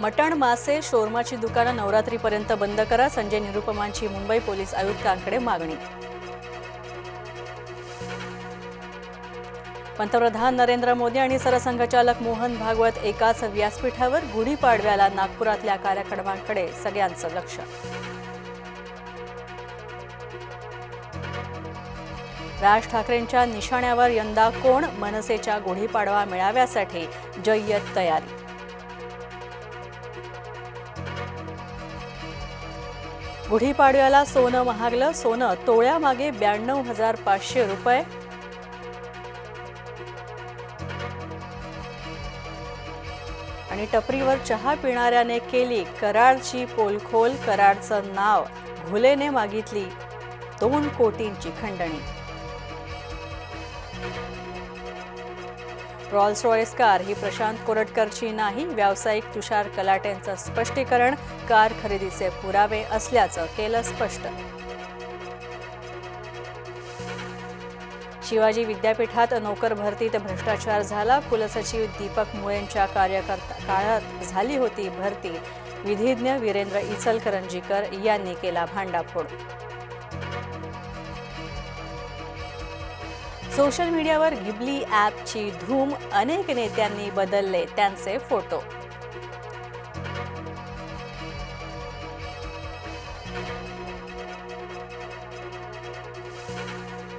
मटण मासे शोरमाची दुकानं नवरात्रीपर्यंत बंद करा. संजय निरुपमांची मुंबई पोलीस आयुक्तांकडे मागणी. पंतप्रधान नरेंद्र मोदी आणि सरसंघचालक मोहन भागवत एकाच व्यासपीठावर गुढीपाडव्याला नागपुरातल्या कार्यक्रमांकडे सगळ्यांचं लक्ष. राज ठाकरेंच्या निशाण्यावर यंदा कोण मनसेच्या गुढीपाडवा मेळाव्यासाठी जय्यत तयारी? गुढीपाडव्याला सोनं महागलं सोनं तोळ्यामागे ब्याण्णव हजार पाचशे रुपये. आणि टपरीवर चहा पिणाऱ्याने केली कराडची पोलखोल कराडचं नाव घुलेने मागितली दोन कोटींची खंडणी. रॉल्स रॉयस कार ही प्रशांत कोरटकरची नाही. व्यावसायिक तुषार कलाटेंचं स्पष्टीकरण कार खरेदीचे पुरावे असल्याचं केलं स्पष्ट. शिवाजी विद्यापीठात नोकर भरतीत भ्रष्टाचार झाला. कुलसचिव दीपक मुळेंच्या कार्यकर्ता काळात झाली होती भरती. विधिज्ञ वीरेंद्र इचलकरंजीकर यांनी केला भांडाफोड. सोशल मीडियावर घिबली ॲपची धूम अनेक नेत्यांनी बदलले त्यांचे फोटो.